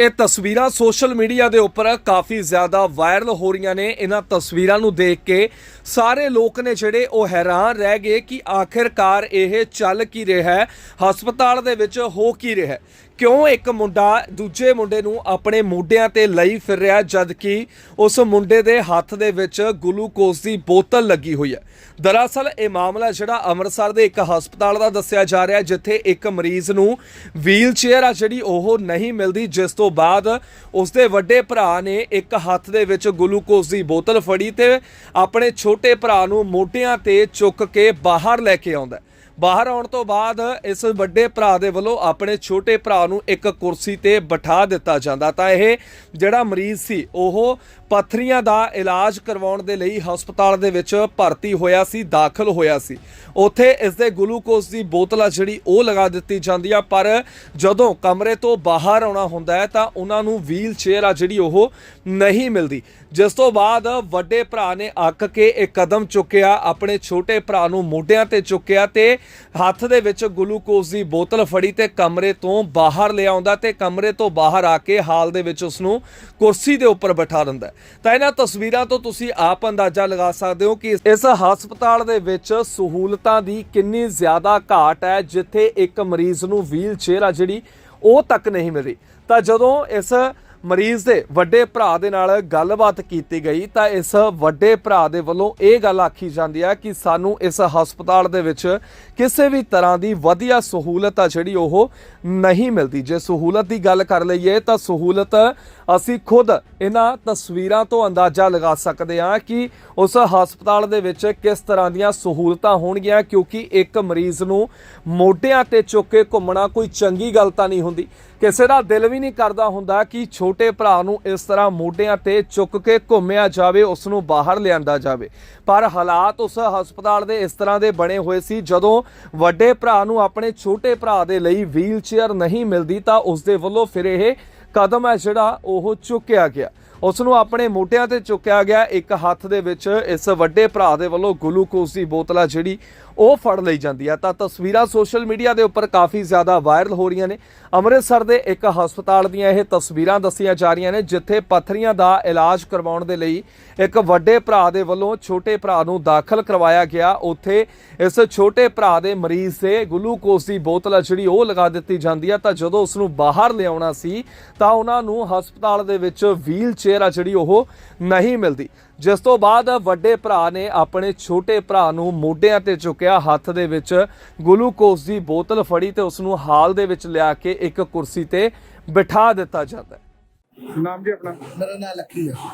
ਇਹ ਤਸਵੀਰਾਂ social media ਦੇ ਉੱਪਰ ਕਾਫੀ ਜ਼ਿਆਦਾ ਵਾਇਰਲ ਹੋ ਰਹੀਆਂ ਨੇ। ਇਹਨਾਂ ਤਸਵੀਰਾਂ ਨੂੰ ਦੇਖ ਕੇ ਸਾਰੇ ਲੋਕ ਨੇ ਜਿਹੜੇ ਉਹ ਹੈਰਾਨ ਰਹਿ ਗਏ ਕਿ ਆਖਿਰਕਾਰ ਇਹ ਚੱਲ ਕੀ ਰਿਹਾ ਹੈ, ਹਸਪਤਾਲ ਦੇ ਵਿੱਚ ਹੋ ਕੀ ਰਿਹਾ ਹੈ। ਕਿਉਂ ਇੱਕ ਮੁੰਡਾ ਦੂਜੇ ਮੁੰਡੇ ਨੂੰ ਆਪਣੇ ਮੋਢਿਆਂ ਤੇ ਲਈ ਫਿਰ ਰਿਹਾ ਜਦ ਕਿ ਉਸ ਮੁੰਡੇ ਦੇ ਹੱਥ ਦੇ ਵਿੱਚ ਗਲੂਕੋਜ਼ ਦੀ ਬੋਤਲ ਲੱਗੀ ਹੋਈ ਹੈ। ਦਰਅਸਲ ਇਹ ਮਾਮਲਾ ਜਿਹੜਾ ਅੰਮ੍ਰਿਤਸਰ ਦੇ ਇੱਕ ਹਸਪਤਾਲ ਦਾ ਦੱਸਿਆ ਜਾ ਰਿਹਾ ਜਿੱਥੇ ਇੱਕ ਮਰੀਜ਼ ਨੂੰ ਵੀਲ ਚੇਅਰ ਆ ਜਿਹੜੀ ਉਹ ਨਹੀਂ ਮਿਲਦੀ, ਜਿਸ ਤੋਂ ਬਾਅਦ ਉਸਦੇ ਵੱਡੇ ਭਰਾ ਨੇ ਇੱਕ ਹੱਥ ਦੇ ਵਿੱਚ ਗਲੂਕੋਜ਼ ਦੀ ਬੋਤਲ ਫੜੀ ਤੇ ਆਪਣੇ ਛੋਟੇ ਭਰਾ ਨੂੰ ਮੋਢਿਆਂ ਤੇ ਚੁੱਕ ਕੇ ਬਾਹਰ ਲੈ ਕੇ ਆਉਂਦਾ ਬਾਹਰ ਆਉਣ ਤੋਂ ਬਾਅਦ ਇਸ ਵੱਡੇ ਭਰਾ ਦੇ ਵੱਲੋਂ ਆਪਣੇ ਛੋਟੇ ਭਰਾ ਨੂੰ ਇੱਕ ਕੁਰਸੀ ਤੇ ਬਿਠਾ ਦਿੱਤਾ ਜਾਂਦਾ। ਤਾਂ ਇਹ ਜਿਹੜਾ ਮਰੀਜ਼ ਸੀ, ਉਹ ਪੱਥਰੀਆਂ ਦਾ ਇਲਾਜ ਕਰਵਾਉਣ ਦੇ ਲਈ ਹਸਪਤਾਲ ਦੇ ਵਿੱਚ ਭਰਤੀ ਹੋਇਆ ਸੀ, ਦਾਖਲ ਹੋਇਆ ਸੀ। ਉੱਥੇ ਇਸ ਦੇ ਗਲੂਕੋਜ਼ ਦੀ ਬੋਤਲ ਆ ਜਿਹੜੀ ਉਹ ਲਗਾ ਦਿੱਤੀ ਜਾਂਦੀ ਆ, ਪਰ ਜਦੋਂ ਕਮਰੇ ਤੋਂ ਬਾਹਰ ਆਉਣਾ ਹੁੰਦਾ ਹੈ ਤਾਂ ਉਹਨਾਂ ਨੂੰ ਵੀਲ ਚੇਅਰ ਆ ਜਿਹੜੀ ਉਹ ਨਹੀਂ ਮਿਲਦੀ। ਜਿਸ ਤੋਂ ਬਾਅਦ ਵੱਡੇ ਭਰਾ ਨੇ ਅੱਕ ਕੇ ਇੱਕ ਕਦਮ ਚੁੱਕਿਆ, ਆਪਣੇ ਛੋਟੇ ਭਰਾ ਨੂੰ ਮੋਢਿਆਂ ਤੇ ਚੁੱਕਿਆ ਤੇ ਹੱਥ ਦੇ ਵਿੱਚ ਗਲੂਕੋਜ਼ ਦੀ ਬੋਤਲ ਫੜੀ ਤੇ ਕਮਰੇ ਤੋਂ ਬਾਹਰ ਲਿਆਉਂਦਾ ਤੇ ਕਮਰੇ ਤੋਂ ਬਾਹਰ ਆ ਕੇ ਹਾਲ ਦੇ ਵਿੱਚ ਉਸ ਨੂੰ ਕੁਰਸੀ ਦੇ ਉੱਪਰ ਬਿਠਾ ਦਿੰਦਾ ਤਾਂ ਇਹਨਾਂ ਤਸਵੀਰਾਂ ਤੋਂ ਤੁਸੀਂ ਆਪ ਅੰਦਾਜ਼ਾ ਲਗਾ ਸਕਦੇ ਹੋ ਕਿ ਇਸ ਹਸਪਤਾਲ ਦੇ ਵਿੱਚ ਸਹੂਲਤਾਂ ਦੀ ਕਿੰਨੀ ਜ਼ਿਆਦਾ ਘਾਟ ਹੈ, ਜਿੱਥੇ ਇੱਕ ਮਰੀਜ਼ ਨੂੰ ਵੀਲ ਚੇਅਰ ਆ ਜਿਹੜੀ, ਉਹ ਤੱਕ ਨਹੀਂ ਮਿਲ। ਤਾਂ ਜਦੋਂ ਇਸ ਮਰੀਜ਼ ਦੇ ਵੱਡੇ ਭਰਾ ਦੇ ਨਾਲ ਗੱਲਬਾਤ ਕੀਤੀ ਗਈ ਤਾਂ ਇਸ ਵੱਡੇ ਭਰਾ ਦੇ ਵੱਲੋਂ ਇਹ ਗੱਲ ਆਖੀ ਜਾਂਦੀ ਹੈ ਕਿ ਸਾਨੂੰ ਇਸ ਹਸਪਤਾਲ ਦੇ ਵਿੱਚ ਕਿਸੇ ਵੀ ਤਰ੍ਹਾਂ ਦੀ ਵਧੀਆ ਸਹੂਲਤ ਆ ਜਿਹੜੀ ਉਹ ਨਹੀਂ ਮਿਲਦੀ। ਜੇ ਸਹੂਲਤ ਦੀ ਗੱਲ ਕਰ ਲਈਏ ਤਾਂ ਸਹੂਲਤ ਅਸੀਂ ਖੁਦ ਇਹਨਾਂ ਤਸਵੀਰਾਂ ਤੋਂ ਅੰਦਾਜ਼ਾ ਲਗਾ ਸਕਦੇ ਹਾਂ ਕਿ ਉਸ ਹਸਪਤਾਲ ਦੇ ਵਿੱਚ ਕਿਸ ਤਰ੍ਹਾਂ ਦੀਆਂ ਸਹੂਲਤਾਂ ਹੋਣਗੀਆਂ ਕਿਉਂਕਿ ਇੱਕ ਮਰੀਜ਼ ਨੂੰ ਮੋਢਿਆਂ ਤੇ ਚੁੱਕ ਕੇ ਘੁੰਮਣਾ ਕੋਈ ਚੰਗੀ ਗੱਲ ਤਾਂ ਨਹੀਂ ਹੁੰਦੀ। ਕਿਸੇ ਦਾ ਦਿਲ ਵੀ ਨਹੀਂ ਕਰਦਾ ਹੁੰਦਾ ਕਿ ਛੋਟੇ ਛੋਟੇ ਭਰਾ ਨੂੰ ਇਸ ਤਰ੍ਹਾਂ ਮੋਢਿਆਂ ਤੇ ਚੁੱਕ ਕੇ ਘੁੰਮਿਆ ਜਾਵੇ, ਉਸ ਨੂੰ ਬਾਹਰ ਲਿਆਂਦਾ ਜਾਵੇ। ਪਰ ਹਾਲਾਤ ਉਸ ਹਸਪਤਾਲ ਦੇ ਇਸ ਤਰ੍ਹਾਂ ਦੇ ਬਣੇ ਹੋਏ ਸੀ, ਜਦੋਂ ਵੱਡੇ ਭਰਾ ਨੂੰ ਆਪਣੇ ਛੋਟੇ ਭਰਾ ਦੇ ਲਈ ਵੀਲ ਚੇਅਰ ਨਹੀਂ ਮਿਲਦੀ ਤਾਂ ਉਸ ਦੇ ਵੱਲੋਂ ਫਿਰ ਇਹ ਕਦਮ ਹੈ ਜਿਹੜਾ ਉਹ ਚੁੱਕਿਆ ਗਿਆ। ਉਸ ਨੂੰ ਆਪਣੇ ਮੋਢਿਆਂ ਤੇ ਚੁੱਕਿਆ ਗਿਆ। ਇੱਕ ਹੱਥ ਦੇ ਵਿੱਚ ਇਸ ਵੱਡੇ ਭਰਾ ਦੇ ਵੱਲੋਂ ਗਲੂਕੋਜ਼ ਦੀ ਬੋਤਲ ਆ ਜਿਹੜੀ ਉਹ ਫੜ ਲਈ ਜਾਂਦੀ ਹੈ। ਤਾਂ ਤਸਵੀਰਾਂ ਸੋਸ਼ਲ ਮੀਡੀਆ ਦੇ ਉੱਪਰ ਕਾਫੀ ਜ਼ਿਆਦਾ ਵਾਇਰਲ ਹੋ ਰਹੀਆਂ ਨੇ। ਅੰਮ੍ਰਿਤਸਰ ਦੇ ਇੱਕ ਹਸਪਤਾਲ ਦੀਆਂ ਇਹ ਤਸਵੀਰਾਂ ਦੱਸੀਆਂ ਜਾ ਰਹੀਆਂ ਨੇ, ਜਿੱਥੇ ਪੱਥਰੀਆਂ ਦਾ ਇਲਾਜ ਕਰਵਾਉਣ ਦੇ ਲਈ ਇੱਕ ਵੱਡੇ ਭਰਾ ਦੇ ਵੱਲੋਂ ਛੋਟੇ ਭਰਾ ਨੂੰ ਦਾਖਲ ਕਰਵਾਇਆ ਗਿਆ। ਉੱਥੇ ਇਸ ਛੋਟੇ ਭਰਾ ਦੇ ਮਰੀਜ਼ ਦੇ ਗਲੂਕੋਜ਼ ਦੀ ਬੋਤਲ ਆ ਜਿਹੜੀ ਉਹ ਲਗਾ ਦਿੱਤੀ ਜਾਂਦੀ ਹੈ। ਤਾਂ ਜਦੋਂ ਉਸ ਨੂੰ ਬਾਹਰ ਲਿਆਉਣਾ ਸੀ, ਤਾਂ ਉਹਨਾਂ ਨੂੰ ਹਸਪਤਾਲ ਦੇ ਵਿੱਚ ਵੀਲ ਚੇਅਰ ਆ ਜਿਹੜੀ ਉਹ ਨਹੀਂ ਮਿਲਦੀ। ਜਿਸ ਤੋਂ ਬਾਅਦ ਵੱਡੇ ਭਰਾ ਨੇ ਆਪਣੇ ਛੋਟੇ ਭਰਾ ਨੂੰ ਮੋਢਿਆਂ ਤੇ ਚੁੱਕਿਆ ਹੱਥ ਦੇ ਵਿੱਚ ਗਲੂਕੋਜ਼ ਦੀ ਬੋਤਲ ਫੜੀ ਤੇ ਉਸ ਨੂੰ ਹਾਲ ਦੇ ਵਿੱਚ ਲਿਆ ਕੇ ਇੱਕ ਕੁਰਸੀ ਤੇ ਬਿਠਾ ਦਿੱਤਾ ਜਾਂਦਾ ਹੈ। ਨਾਮ ਜੀ ਆਪਣਾ? ਮੇਰਾ ਨਾਂ ਲੱਕੀ ਆ